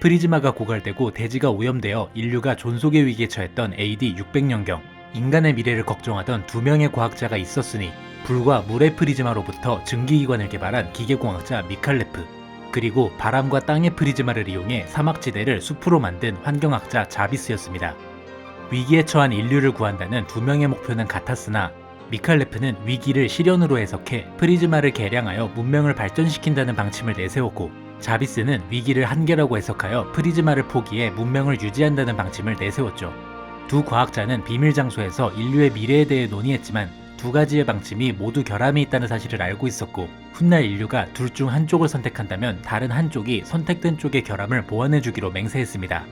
프리즈마가 고갈되고 대지가 오염되어 인류가 존속의 위기에 처했던 AD 600년경 인간의 미래를 걱정하던 두 명의 과학자가 있었으니 불과 물의 프리즈마로부터 증기기관을 개발한 기계공학자 미칼레프 그리고 바람과 땅의 프리즈마를 이용해 사막지대를 숲으로 만든 환경학자 자비스였습니다. 위기에 처한 인류를 구한다는 두 명의 목표는 같았으나 미칼레프는 위기를 실현으로 해석해 프리즈마를 개량하여 문명을 발전시킨다는 방침을 내세웠고 자비스는 위기를 한계라고 해석하여 프리즈마를 포기해 문명을 유지한다는 방침을 내세웠죠. 두 과학자는 비밀 장소에서 인류의 미래에 대해 논의했지만 두 가지의 방침이 모두 결함이 있다는 사실을 알고 있었고 훗날 인류가 둘 중 한쪽을 선택한다면 다른 한쪽이 선택된 쪽의 결함을 보완해 주기로 맹세했습니다.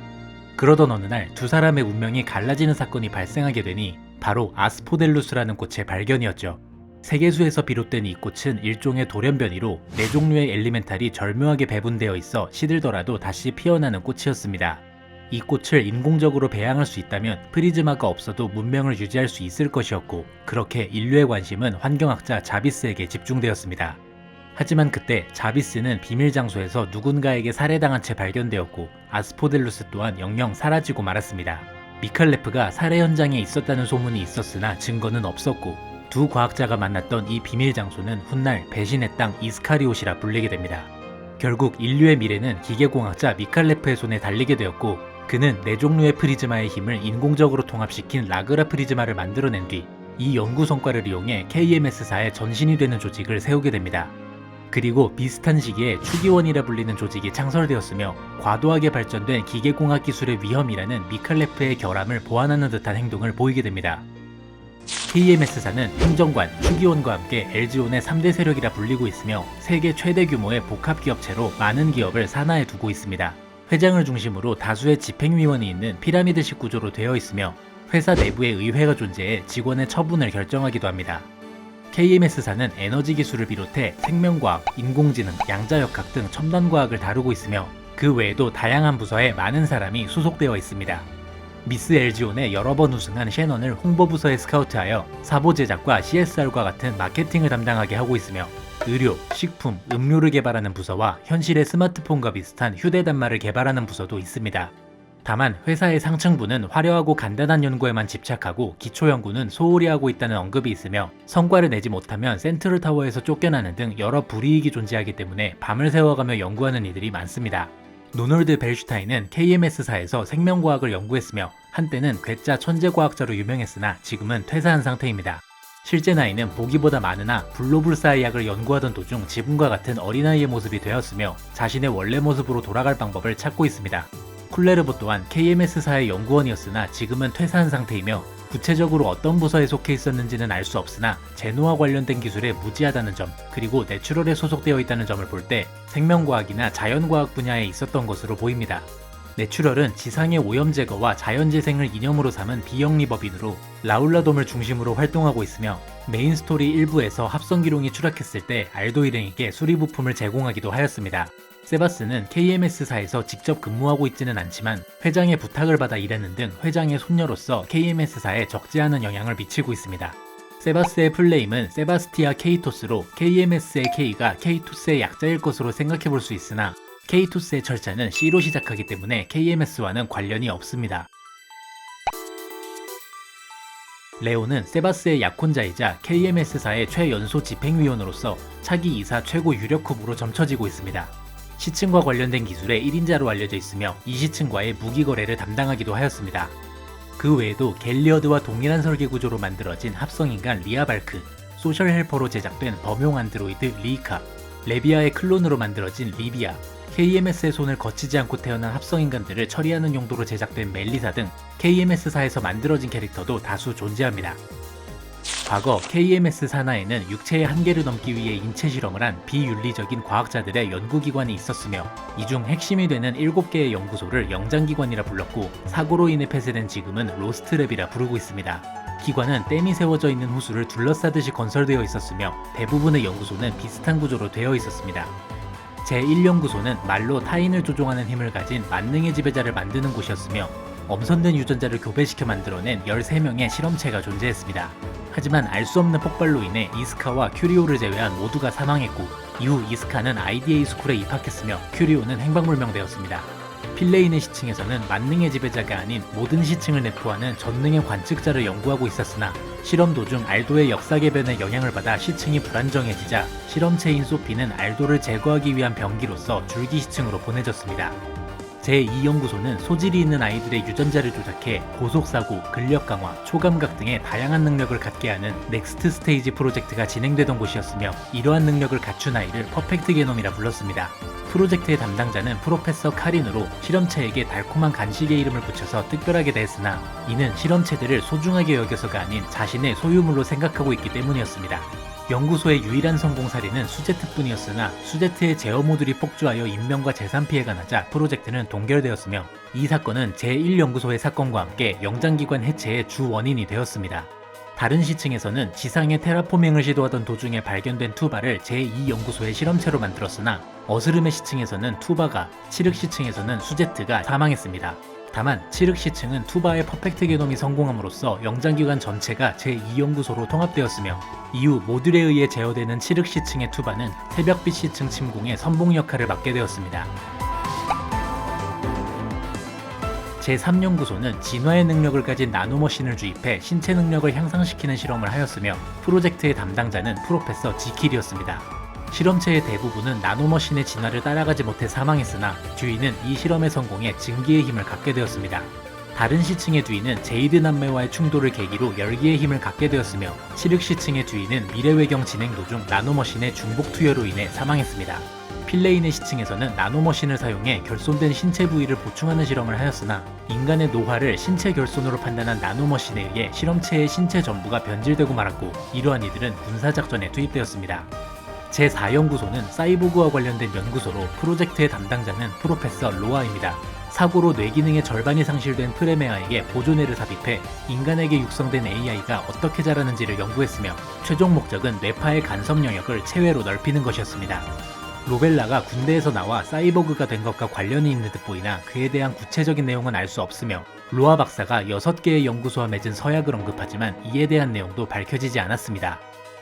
그러던 어느 날 두 사람의 운명이 갈라지는 사건이 발생하게 되니 바로 아스포델루스라는 꽃의 발견이었죠. 세계수에서 비롯된 이 꽃은 일종의 돌연변이로 네 종류의 엘리멘탈이 절묘하게 배분되어 있어 시들더라도 다시 피어나는 꽃이었습니다. 이 꽃을 인공적으로 배양할 수 있다면 프리즈마가 없어도 문명을 유지할 수 있을 것이었고 그렇게 인류의 관심은 환경학자 자비스에게 집중되었습니다. 하지만 그때 자비스는 비밀 장소에서 누군가에게 살해당한 채 발견되었고 아스포델루스 또한 영영 사라지고 말았습니다. 미칼레프가 살해 현장에 있었다는 소문이 있었으나 증거는 없었고 두 과학자가 만났던 이 비밀 장소는 훗날 배신의 땅 이스카리옷이라 불리게 됩니다. 결국 인류의 미래는 기계공학자 미칼레프의 손에 달리게 되었고 그는 네 종류의 프리즈마의 힘을 인공적으로 통합시킨 라그라 프리즈마를 만들어낸 뒤 이 연구 성과를 이용해 KMS사의 전신이 되는 조직을 세우게 됩니다. 그리고 비슷한 시기에 추기원이라 불리는 조직이 창설되었으며 과도하게 발전된 기계공학 기술의 위험이라는 미칼레프의 결함을 보완하는 듯한 행동을 보이게 됩니다. KMS사는 행정관, 추기원과 함께 LG온의 3대 세력이라 불리고 있으며 세계 최대 규모의 복합기업체로 많은 기업을 산하에 두고 있습니다. 회장을 중심으로 다수의 집행위원이 있는 피라미드식 구조로 되어 있으며 회사 내부에 의회가 존재해 직원의 처분을 결정하기도 합니다. KMS사는 에너지 기술을 비롯해 생명과학, 인공지능, 양자역학 등 첨단 과학을 다루고 있으며 그 외에도 다양한 부서에 많은 사람이 소속되어 있습니다. 미스 LG온에 여러 번 우승한 셰넌을 홍보부서에 스카우트하여 사보 제작과 CSR과 같은 마케팅을 담당하게 하고 있으며 의료, 식품, 음료를 개발하는 부서와 현실의 스마트폰과 비슷한 휴대단말을 개발하는 부서도 있습니다. 다만 회사의 상층부는 화려하고 간단한 연구에만 집착하고 기초 연구는 소홀히 하고 있다는 언급이 있으며 성과를 내지 못하면 센트럴 타워에서 쫓겨나는 등 여러 불이익이 존재하기 때문에 밤을 새워가며 연구하는 이들이 많습니다. 노널드 벨슈타인은 KMS사에서 생명과학을 연구했으며 한때는 괴짜 천재과학자로 유명했으나 지금은 퇴사한 상태입니다. 실제 나이는 보기보다 많으나 불로불사의 약을 연구하던 도중 지금과 같은 어린아이의 모습이 되었으며 자신의 원래 모습으로 돌아갈 방법을 찾고 있습니다. 쿨레르보 또한 KMS사의 연구원이었으나 지금은 퇴사한 상태이며 구체적으로 어떤 부서에 속해 있었는지는 알 수 없으나 제노와 관련된 기술에 무지하다는 점 그리고 내추럴에 소속되어 있다는 점을 볼 때 생명과학이나 자연과학 분야에 있었던 것으로 보입니다. 내추럴은 지상의 오염 제거와 자연재생을 이념으로 삼은 비영리법인으로 라울라돔을 중심으로 활동하고 있으며 메인 스토리 일부에서 합성기룡이 추락했을 때 알도 일행에게 수리 부품을 제공하기도 하였습니다. 세바스는 KMS사에서 직접 근무하고 있지는 않지만 회장의 부탁을 받아 일하는 등 회장의 손녀로서 KMS사에 적지 않은 영향을 미치고 있습니다. 세바스의 플레임은 세바스티아 케이토스로 KMS의 K가 케이토스의 약자일 것으로 생각해 볼 수 있으나 케이토스의 철자는 C로 시작하기 때문에 KMS와는 관련이 없습니다. 레오는 세바스의 약혼자이자 KMS사의 최연소 집행위원으로서 차기 이사 최고 유력 후보로 점쳐지고 있습니다. 시층과 관련된 기술의 1인자로 알려져 있으며 이 시층과의 무기 거래를 담당하기도 하였습니다. 그 외에도 갤리어드와 동일한 설계 구조로 만들어진 합성인간 리아발크, 소셜 헬퍼로 제작된 범용 안드로이드 리이카, 레비아의 클론으로 만들어진 리비아, KMS의 손을 거치지 않고 태어난 합성인간들을 처리하는 용도로 제작된 멜리사 등 KMS사에서 만들어진 캐릭터도 다수 존재합니다. 과거 KMS 산하에는 육체의 한계를 넘기 위해 인체 실험을 한 비윤리적인 과학자들의 연구기관이 있었으며 이 중 핵심이 되는 7개의 연구소를 영장기관이라 불렀고 사고로 인해 폐쇄된 지금은 로스트랩이라 부르고 있습니다. 기관은 댐이 세워져 있는 호수를 둘러싸듯이 건설되어 있었으며 대부분의 연구소는 비슷한 구조로 되어 있었습니다. 제1연구소는 말로 타인을 조종하는 힘을 가진 만능의 지배자를 만드는 곳이었으며 엄선된 유전자를 교배시켜 만들어낸 13명의 실험체가 존재했습니다. 하지만 알 수 없는 폭발로 인해 이스카와 큐리오를 제외한 모두가 사망했고 이후 이스카는 IDA 스쿨에 입학했으며 큐리오는 행방불명되었습니다. 필레인의 시층에서는 만능의 지배자가 아닌 모든 시층을 내포하는 전능의 관측자를 연구하고 있었으나 실험 도중 알도의 역사 개변에 영향을 받아 시층이 불안정해지자 실험체인 소피는 알도를 제거하기 위한 병기로서 줄기 시층으로 보내졌습니다. 제2연구소는 소질이 있는 아이들의 유전자를 조작해 고속사고, 근력 강화, 초감각 등의 다양한 능력을 갖게 하는 넥스트 스테이지 프로젝트가 진행되던 곳이었으며 이러한 능력을 갖춘 아이를 퍼펙트 게놈이라 불렀습니다. 프로젝트의 담당자는 프로페서 카린으로 실험체에게 달콤한 간식의 이름을 붙여서 특별하게 대했으나 이는 실험체들을 소중하게 여겨서가 아닌 자신의 소유물로 생각하고 있기 때문이었습니다. 연구소의 유일한 성공 사례는 수제트뿐이었으나 수제트의 제어 모듈이 폭주하여 인명과 재산 피해가 나자 프로젝트는 동결되었으며 이 사건은 제1연구소의 사건과 함께 영장기관 해체의 주 원인이 되었습니다. 다른 시층에서는 지상의 테라포밍을 시도하던 도중에 발견된 투바를 제2연구소의 실험체로 만들었으나 어스름의 시층에서는 투바가, 칠흑 시층에서는 수제트가 사망했습니다. 다만 칠흑 시층은 투바의 퍼펙트 게놈이 성공함으로써 영장기관 전체가 제2연구소로 통합되었으며 이후 모듈에 의해 제어되는 칠흑 시층의 투바는 새벽빛 시층 침공의 선봉 역할을 맡게 되었습니다. 제3연구소는 진화의 능력을 가진 나노머신을 주입해 신체 능력을 향상시키는 실험을 하였으며 프로젝트의 담당자는 프로페서 지킬이었습니다. 실험체의 대부분은 나노머신의 진화를 따라가지 못해 사망했으나 듀이는 이 실험의 성공에 증기의 힘을 갖게 되었습니다. 다른 시층의 듀이는 제이드 남매와의 충돌을 계기로 열기의 힘을 갖게 되었으며 칠흑 시층의 듀이는 미래외경 진행 도중 나노머신의 중복 투여로 인해 사망했습니다. 필레인의 시층에서는 나노머신을 사용해 결손된 신체 부위를 보충하는 실험을 하였으나 인간의 노화를 신체 결손으로 판단한 나노머신에 의해 실험체의 신체 전부가 변질되고 말았고 이러한 이들은 군사작전에 투입되었습니다. 제4연구소는 사이보그와 관련된 연구소로 프로젝트의 담당자는 프로페서 로아입니다. 사고로 뇌기능의 절반이 상실된 프레메아에게 보존회를 삽입해 인간에게 육성된 AI가 어떻게 자라는지를 연구했으며 최종 목적은 뇌파의 간섭 영역을 체외로 넓히는 것이었습니다. 로벨라가 군대에서 나와 사이보그가 된 것과 관련이 있는 듯 보이나 그에 대한 구체적인 내용은 알 수 없으며 로아 박사가 6개의 연구소와 맺은 서약을 언급하지만 이에 대한 내용도 밝혀지지 않았습니다.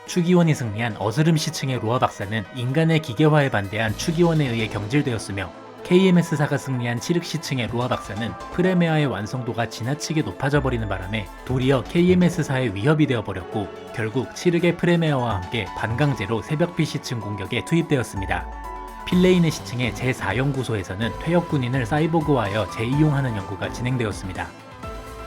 추기원이 승리한 어스름 시층의 로아 박사는 인간의 기계화에 반대한 추기원에 의해 경질되었으며 KMS사가 승리한 칠흑 시층의 로아 박사는 프레메아의 완성도가 지나치게 높아져 버리는 바람에 도리어 KMS사의 위협이 되어버렸고 결국 칠흑의 프레메아와 함께 반강제로 새벽빛 시층 공격에 투입되었습니다. 필레인의 시층의 제4연구소에서는 퇴역 군인을 사이보그화하여 재이용하는 연구가 진행되었습니다.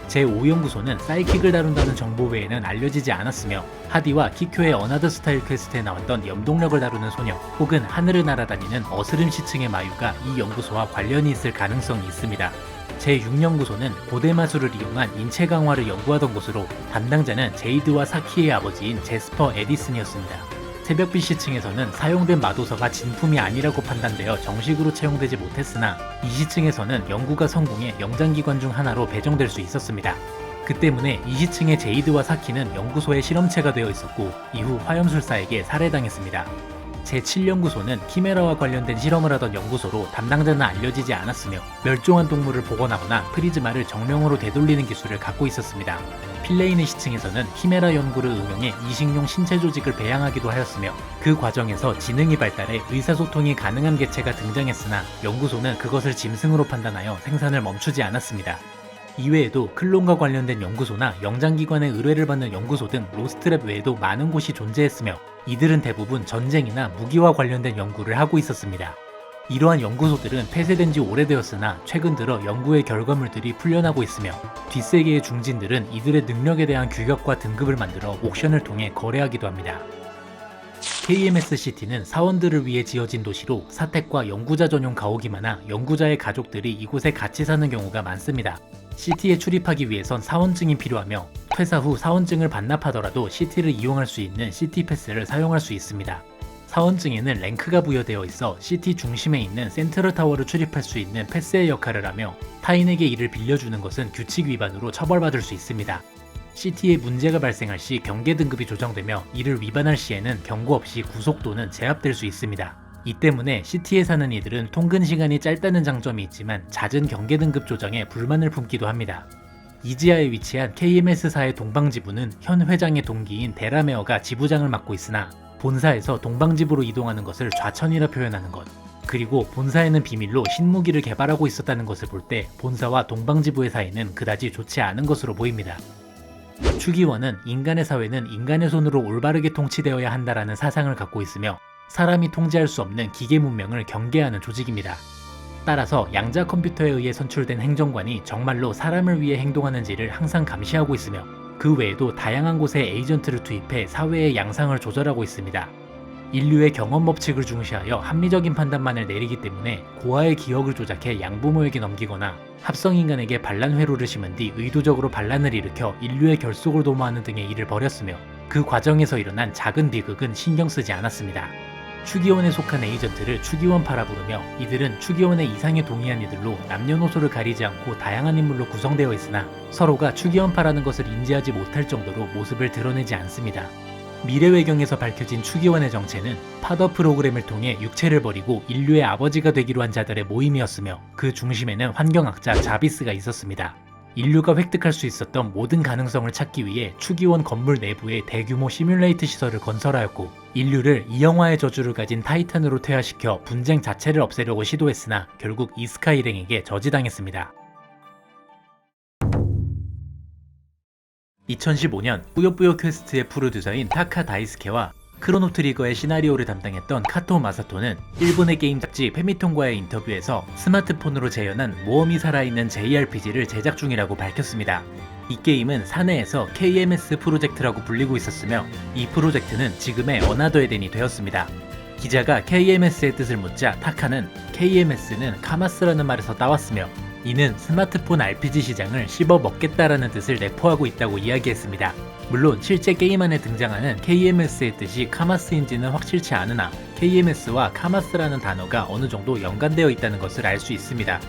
제5연구소는 사이킥을 다룬다는 정보 외에는 알려지지 않았으며 하디와 키쿄의 어나더 스타일 퀘스트에 나왔던 염동력을 다루는 소녀 혹은 하늘을 날아다니는 어스름 시층의 마유가 이 연구소와 관련이 있을 가능성이 있습니다. 제6연구소는 고대 마술을 이용한 인체 강화를 연구하던 곳으로 담당자는 제이드와 사키의 아버지인 제스퍼 에디슨이었습니다. 새벽빛 시층에서는 사용된 마도서가 진품이 아니라고 판단되어 정식으로 채용되지 못했으나 이 시층에서는 연구가 성공해 영장기관 중 하나로 배정될 수 있었습니다. 그 때문에 이 시층의 제이드와 사키는 연구소의 실험체가 되어 있었고 이후 화염술사에게 살해당했습니다. 제7연구소는 키메라와 관련된 실험을 하던 연구소로 담당자는 알려지지 않았으며 멸종한 동물을 복원하거나 프리즈마를 정령으로 되돌리는 기술을 갖고 있었습니다. 필레인의 시층에서는 키메라 연구를 응용해 이식용 신체 조직을 배양하기도 하였으며 그 과정에서 지능이 발달해 의사소통이 가능한 개체가 등장했으나 연구소는 그것을 짐승으로 판단하여 생산을 멈추지 않았습니다. 이외에도 클론과 관련된 연구소나 영장기관의 의뢰를 받는 연구소 등 로스트랩 외에도 많은 곳이 존재했으며 이들은 대부분 전쟁이나 무기와 관련된 연구를 하고 있었습니다. 이러한 연구소들은 폐쇄된 지 오래되었으나 최근 들어 연구의 결과물들이 풀려나고 있으며 뒷세계의 중진들은 이들의 능력에 대한 규격과 등급을 만들어 옥션을 통해 거래하기도 합니다. KMSCT는 사원들을 위해 지어진 도시로 사택과 연구자 전용 가옥이 많아 연구자의 가족들이 이곳에 같이 사는 경우가 많습니다. CT에 출입하기 위해선 사원증이 필요하며 퇴사 후 사원증을 반납하더라도 CT를 이용할 수 있는 CT 패스를 사용할 수 있습니다. 사원증에는 랭크가 부여되어 있어 CT 중심에 있는 센트럴 타워를 출입할 수 있는 패스의 역할을 하며 타인에게 이를 빌려주는 것은 규칙 위반으로 처벌받을 수 있습니다. CT에 문제가 발생할 시 경계 등급이 조정되며 이를 위반할 시에는 경고 없이 구속 또는 제압될 수 있습니다. 이 때문에 CT에 사는 이들은 통근 시간이 짧다는 장점이 있지만 잦은 경계 등급 조정에 불만을 품기도 합니다. 이지아에 위치한 KMS사의 동방지부는 현 회장의 동기인 데라메어가 지부장을 맡고 있으나 본사에서 동방지부로 이동하는 것을 좌천이라 표현하는 것, 그리고 본사에는 비밀로 신무기를 개발하고 있었다는 것을 볼 때 본사와 동방지부의 사이는 그다지 좋지 않은 것으로 보입니다. 추기원은 인간의 사회는 인간의 손으로 올바르게 통치되어야 한다라는 사상을 갖고 있으며 사람이 통제할 수 없는 기계 문명을 경계하는 조직입니다. 따라서 양자 컴퓨터에 의해 선출된 행정관이 정말로 사람을 위해 행동하는지를 항상 감시하고 있으며 그 외에도 다양한 곳에 에이전트를 투입해 사회의 양상을 조절하고 있습니다. 인류의 경험 법칙을 중시하여 합리적인 판단만을 내리기 때문에 고아의 기억을 조작해 양부모에게 넘기거나 합성인간에게 반란 회로를 심은 뒤 의도적으로 반란을 일으켜 인류의 결속을 도모하는 등의 일을 벌였으며 그 과정에서 일어난 작은 비극은 신경 쓰지 않았습니다. 추기원에 속한 에이전트를 추기원파라 부르며 이들은 추기원의 이상에 동의한 이들로 남녀노소를 가리지 않고 다양한 인물로 구성되어 있으나 서로가 추기원파라는 것을 인지하지 못할 정도로 모습을 드러내지 않습니다. 미래 외경에서 밝혀진 추기원의 정체는 파더 프로그램을 통해 육체를 버리고 인류의 아버지가 되기로 한 자들의 모임이었으며 그 중심에는 환경학자 자비스가 있었습니다. 인류가 획득할 수 있었던 모든 가능성을 찾기 위해 추기원 건물 내부에 대규모 시뮬레이트 시설을 건설하였고 인류를 이 영화의 저주를 가진 타이탄으로 퇴화시켜 분쟁 자체를 없애려고 시도했으나 결국 이스카 일행에게 저지당했습니다. 2015년 뿌요뿌요 퀘스트의 프로듀서인 타카 다이스케와 크로노 트리거의 시나리오를 담당했던 카토 마사토는 일본의 게임 잡지 페미통과의 인터뷰에서 스마트폰으로 재현한 모험이 살아있는 JRPG를 제작 중이라고 밝혔습니다. 이 게임은 사내에서 KMS 프로젝트라고 불리고 있었으며 이 프로젝트는 지금의 어나더 에덴이 되었습니다. 기자가 KMS의 뜻을 묻자 타카는 KMS는 카마스라는 말에서 따왔으며 이는 스마트폰 RPG 시장을 씹어 먹겠다라는 뜻을 내포하고 있다고 이야기했습니다. 물론 실제 게임 안에 등장하는 KMS의 뜻이 카마스인지는 확실치 않으나 KMS와 카마스라는 단어가 어느 정도 연관되어 있다는 것을 알 수 있습니다.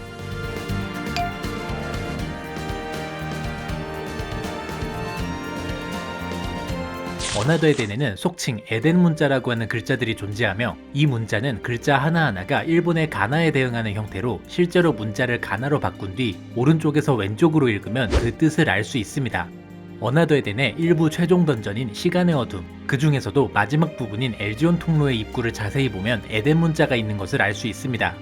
어나더 에덴에는 속칭 에덴 문자라고 하는 글자들이 존재하며 이 문자는 글자 하나하나가 일본의 가나에 대응하는 형태로 실제로 문자를 가나로 바꾼 뒤 오른쪽에서 왼쪽으로 읽으면 그 뜻을 알 수 있습니다. 어나더 에덴의 일부 최종 던전인 시간의 어둠, 그 중에서도 마지막 부분인 엘지온 통로의 입구를 자세히 보면 에덴 문자가 있는 것을 알 수 있습니다.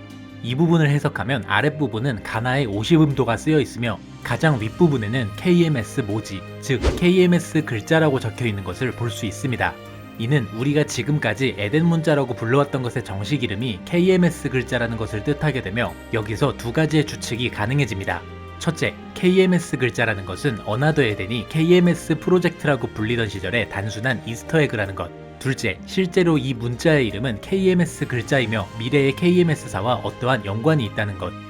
이 부분을 해석하면 아랫부분은 가나의 50음도가 쓰여 있으며 가장 윗부분에는 KMS 모지, 즉 KMS 글자라고 적혀 있는 것을 볼 수 있습니다. 이는 우리가 지금까지 에덴 문자라고 불러왔던 것의 정식 이름이 KMS 글자라는 것을 뜻하게 되며 여기서 두 가지의 추측이 가능해집니다. 첫째, KMS 글자라는 것은 어나더 에덴이 KMS 프로젝트라고 불리던 시절의 단순한 이스터에그라는 것. 둘째, 실제로 이 문자의 이름은 KMS 글자이며 미래의 KMS사와 어떠한 연관이 있다는 것.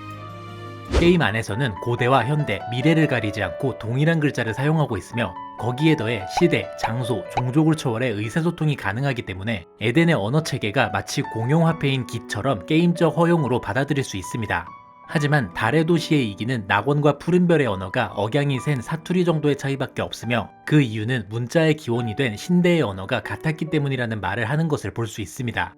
게임 안에서는 고대와 현대, 미래를 가리지 않고 동일한 글자를 사용하고 있으며 거기에 더해 시대, 장소, 종족을 초월해 의사소통이 가능하기 때문에 에덴의 언어 체계가 마치 공용화폐인 기처럼 게임적 허용으로 받아들일 수 있습니다. 하지만 달의 도시에 이기는 낙원과 푸른별의 언어가 억양이 센 사투리 정도의 차이밖에 없으며 그 이유는 문자의 기원이 된 신대의 언어가 같았기 때문이라는 말을 하는 것을 볼 수 있습니다.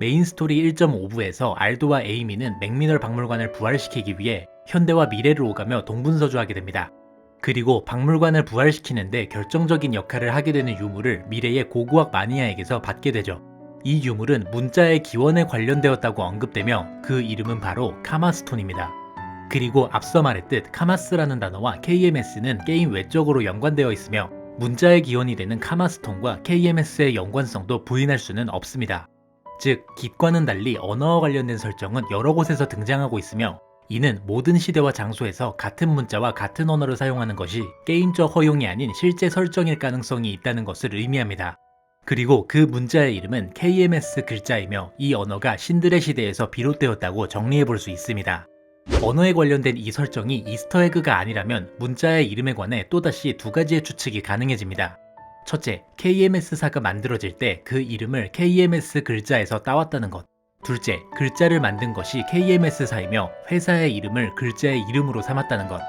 메인 스토리 1.5부에서 알도와 에이미는 맥미널 박물관을 부활시키기 위해 현대와 미래를 오가며 동분서주하게 됩니다. 그리고 박물관을 부활시키는데 결정적인 역할을 하게 되는 유물을 미래의 고고학 마니아에게서 받게 되죠. 이 유물은 문자의 기원에 관련되었다고 언급되며 그 이름은 바로 카마스톤입니다. 그리고 앞서 말했듯 카마스라는 단어와 KMS는 게임 외적으로 연관되어 있으며 문자의 기원이 되는 카마스톤과 KMS의 연관성도 부인할 수는 없습니다. 즉, 깃과는 달리 언어와 관련된 설정은 여러 곳에서 등장하고 있으며 이는 모든 시대와 장소에서 같은 문자와 같은 언어를 사용하는 것이 게임적 허용이 아닌 실제 설정일 가능성이 있다는 것을 의미합니다. 그리고 그 문자의 이름은 KMS 글자이며 이 언어가 신들의 시대에서 비롯되었다고 정리해 볼 수 있습니다. 언어에 관련된 이 설정이 이스터에그가 아니라면 문자의 이름에 관해 또다시 두 가지의 추측이 가능해집니다. 첫째, KMS사가 만들어질 때 그 이름을 KMS 글자에서 따왔다는 것. 둘째, 글자를 만든 것이 KMS사이며 회사의 이름을 글자의 이름으로 삼았다는 것.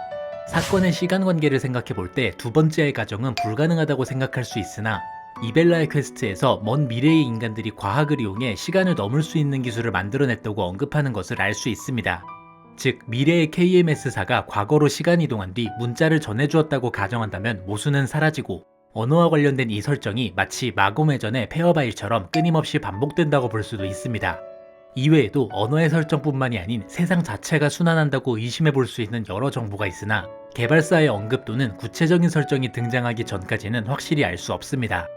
사건의 시간 관계를 생각해 볼 때 두 번째의 가정은 불가능하다고 생각할 수 있으나 이벨라의 퀘스트에서 먼 미래의 인간들이 과학을 이용해 시간을 넘을 수 있는 기술을 만들어냈다고 언급하는 것을 알 수 있습니다. 즉, 미래의 KMS사가 과거로 시간 이동한 뒤 문자를 전해주었다고 가정한다면 모순은 사라지고 언어와 관련된 이 설정이 마치 마곰의 전의 페어바일처럼 끊임없이 반복된다고 볼 수도 있습니다. 이외에도 언어의 설정뿐만이 아닌 세상 자체가 순환한다고 의심해 볼 수 있는 여러 정보가 있으나 개발사의 언급 또는 구체적인 설정이 등장하기 전까지는 확실히 알 수 없습니다.